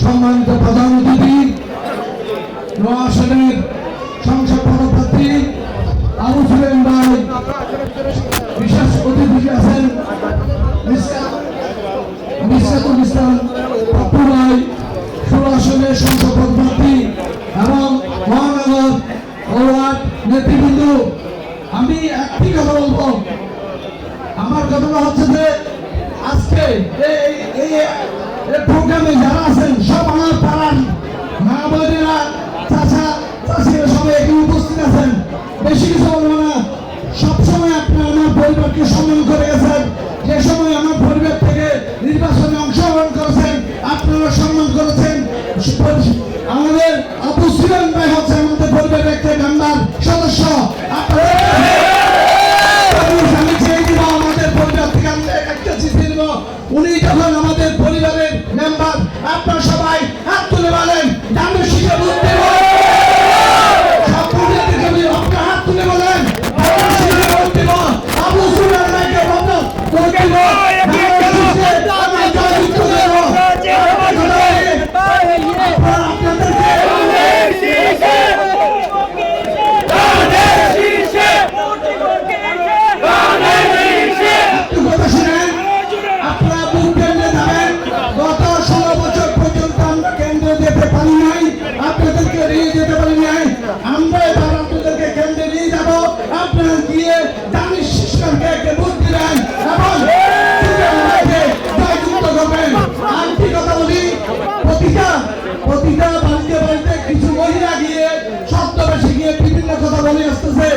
সম্মানিত প্রধান অতিথি নোয়াশনের সংসদ পদপ্রার্থী আবু সুলেম ভাই, বিশেষ অতিথি আছেন এবং আমি একটি কথা বলব। আমার কথাটা হচ্ছে যে আজকে এই যারা আছেন, সব আমার পাড়ার মা বোনেরা চাচা চাষিরা সবাই এখানে উপস্থিত আছেন। বেশি কিছু বলব না। সবসময় আপনারা আমার পরিবারকে সম্মান করে গেছেন। যে সময় আমার পরিবার থেকে নির্বাচনে অংশগ্রহণ করেছেন, আপনারা সম্মান করেছেন। আমাদের আবু ভাই হচ্ছে আমাদের পরিবারের একটা মেম্বার, সদস্য। আপনারা উনি যখন আমাদের পরিবারের মেম্বার আপনার সবাই আমরা এবার আপনাদেরকে কেন্দ্রে নিয়ে যাব। আপনারা গিয়ে দানিশ শিশুকে একটা ভোট দিবেন। এবং জয়যুক্ত করবেন আরেকটি বাড়িতে কিছু মহিলা গিয়ে শব্দ বেশি গিয়ে বিভিন্ন কথা বলে আসতেছে।